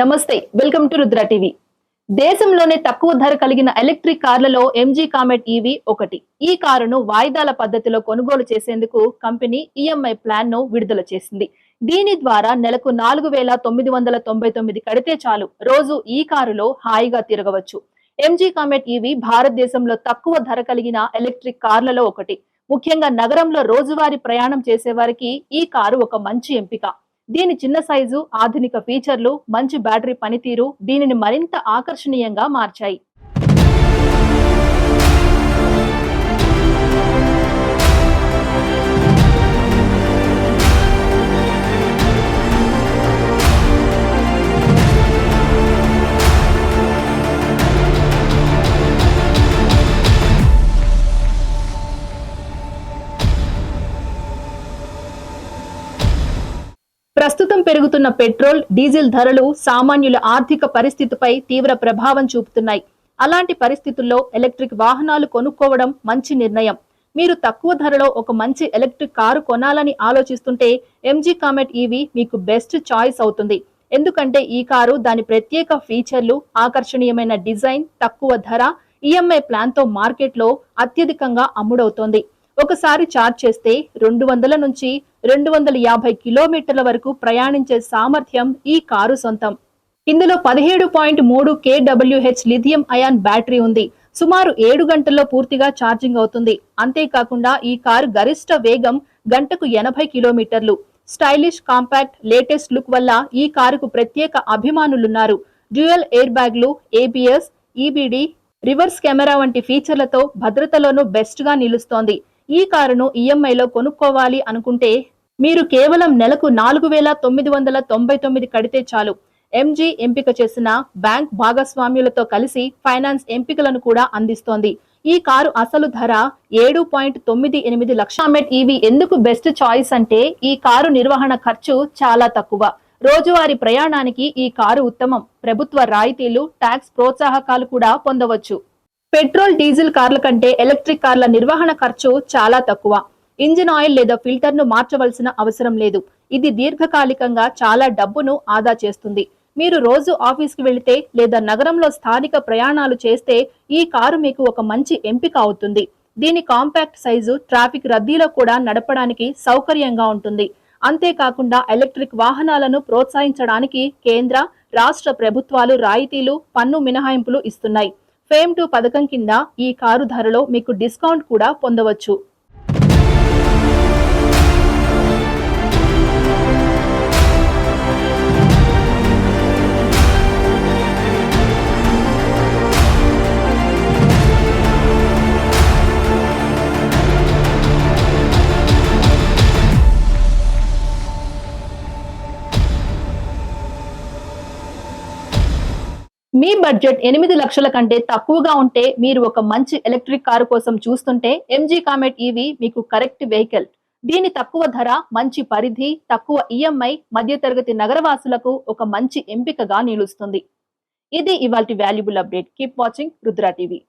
నమస్తే welcome to Rudra TV. దేశంలోనే తక్కువ ధర కలిగిన ఎలక్ట్రిక్ కార్లలో ఎంజీ కామెట్ ఈవీ ఒకటి. ఈ కారును వాయిదాల పద్ధతిలో కొనుగోలు చేసేందుకు కంపెనీ ఈఎంఐ ప్లాన్ను విడుదల చేసింది. దీని ద్వారా నెలకు నాలుగు వేల తొమ్మిది వందల తొంభై తొమ్మిది కడితే చాలు రోజు ఈ కారులో హాయిగా తిరగవచ్చు. ఎంజీ కామెట్ ఈవీ భారతదేశంలో తక్కువ ధర కలిగిన ఎలక్ట్రిక్ కార్లలో ఒకటి. ముఖ్యంగా నగరంలో రోజువారీ ప్రయాణం చేసేవారికి ఈ కారు ఒక మంచి ఎంపిక. దీని చిన్న సైజు ఆధునిక ఫీచర్లు మంచి బ్యాటరీ పనితీరు దీనిని మరింత ఆకర్షణీయంగా మార్చాయి. ప్రస్తుతం పెరుగుతున్న పెట్రోల్ డీజిల్ ధరలు సామాన్యుల ఆర్థిక పరిస్థితిపై తీవ్ర ప్రభావం చూపుతున్నాయి. అలాంటి పరిస్థితుల్లో ఎలక్ట్రిక్ వాహనాలు కొనుక్కోవడం మంచి నిర్ణయం. మీరు తక్కువ ధరలో ఒక మంచి ఎలక్ట్రిక్ కారు కొనాలని ఆలోచిస్తుంటే ఎంజీ కామెట్ ఈవీ మీకు బెస్ట్ చాయిస్ అవుతుంది. ఎందుకంటే ఈ కారు దాని ప్రత్యేక ఫీచర్లు ఆకర్షణీయమైన డిజైన్ తక్కువ ధర ఈఎంఐ ప్లాన్తో మార్కెట్లో అత్యధికంగా అమ్ముడవుతోంది. ఒకసారి ఛార్జ్ చేస్తే రెండు వందల నుంచి రెండు వందల యాభై కిలోమీటర్ల వరకు ప్రయాణించే సామర్థ్యం ఈ కారు సొంతం. ఇందులో పదిహేడు పాయింట్ మూడు కేడబ్ల్యూహెచ్ లిథియం అయాన్ బ్యాటరీ ఉంది. సుమారు ఏడు గంటల్లో పూర్తిగా ఛార్జింగ్ అవుతుంది. అంతేకాకుండా ఈ కారు గరిష్ట వేగం గంటకు ఎనభై కిలోమీటర్లు. స్టైలిష్ కాంపాక్ట్ లేటెస్ట్ లుక్ వల్ల ఈ కారుకు ప్రత్యేక అభిమానులున్నారు. డ్యూయల్ ఎయిర్ బ్యాగ్లు ఏబిఎస్ ఈబిడి రివర్స్ కెమెరా వంటి ఫీచర్లతో భద్రతలోనూ బెస్ట్గా నిలుస్తోంది. ఈ కారును ఈఎంఐలో కొనుక్కోవాలి అనుకుంటే మీరు కేవలం నెలకు నాలుగు వేల తొమ్మిది వందల తొంభై తొమ్మిది కడితే చాలు. ఎంజీ ఎంపిక చేసిన బ్యాంక్ భాగస్వామ్యులతో కలిసి ఫైనాన్స్ ఎంపికలను కూడా అందిస్తోంది. ఈ కారు అసలు ధర ఏడు పాయింట్ తొమ్మిది ఎనిమిది లక్ష. మెట్ ఈవీ ఎందుకు బెస్ట్ చాయిస్ అంటే ఈ కారు నిర్వహణ ఖర్చు చాలా తక్కువ. రోజువారీ ప్రయాణానికి ఈ కారు ఉత్తమం. ప్రభుత్వ రాయితీలు ట్యాక్స్ ప్రోత్సాహకాలు కూడా పొందవచ్చు. పెట్రోల్ డీజిల్ కార్ల కంటే ఎలక్ట్రిక్ కార్ల నిర్వహణ ఖర్చు చాలా తక్కువ. ఇంజిన్ ఆయిల్ లేదా ఫిల్టర్ను మార్చవలసిన అవసరం లేదు. ఇది దీర్ఘకాలికంగా చాలా డబ్బును ఆదా చేస్తుంది. మీరు రోజు ఆఫీస్కి వెళితే లేదా నగరంలో స్థానిక ప్రయాణాలు చేస్తే ఈ కారు మీకు ఒక మంచి ఎంపిక అవుతుంది. దీని కాంపాక్ట్ సైజు ట్రాఫిక్ రద్దీలో కూడా నడపడానికి సౌకర్యంగా ఉంటుంది. అంతేకాకుండా ఎలక్ట్రిక్ వాహనాలను ప్రోత్సహించడానికి కేంద్ర రాష్ట్ర ప్రభుత్వాలు రాయితీలు పన్ను మినహాయింపులు ఇస్తున్నాయి. ఫేమ్ టు పథకం కింద ఈ కారు ధరలో మీకు డిస్కౌంట్ కూడా పొందవచ్చు. మీ బడ్జెట్ ఎనిమిది లక్షల కంటే తక్కువగా ఉంటే మీరు ఒక మంచి ఎలక్ట్రిక్ కారు కోసం చూస్తుంటే ఎంజీ కామెట్ ఈవీ మీకు కరెక్ట్ వెహికల్. దీని తక్కువ ధర మంచి పరిధి తక్కువ ఈఎంఐ మధ్యతరగతి నగరవాసులకు ఒక మంచి ఎంపికగా నిలుస్తుంది. ఇది ఇవాల్టి valuable update. Keep watching Rudra TV.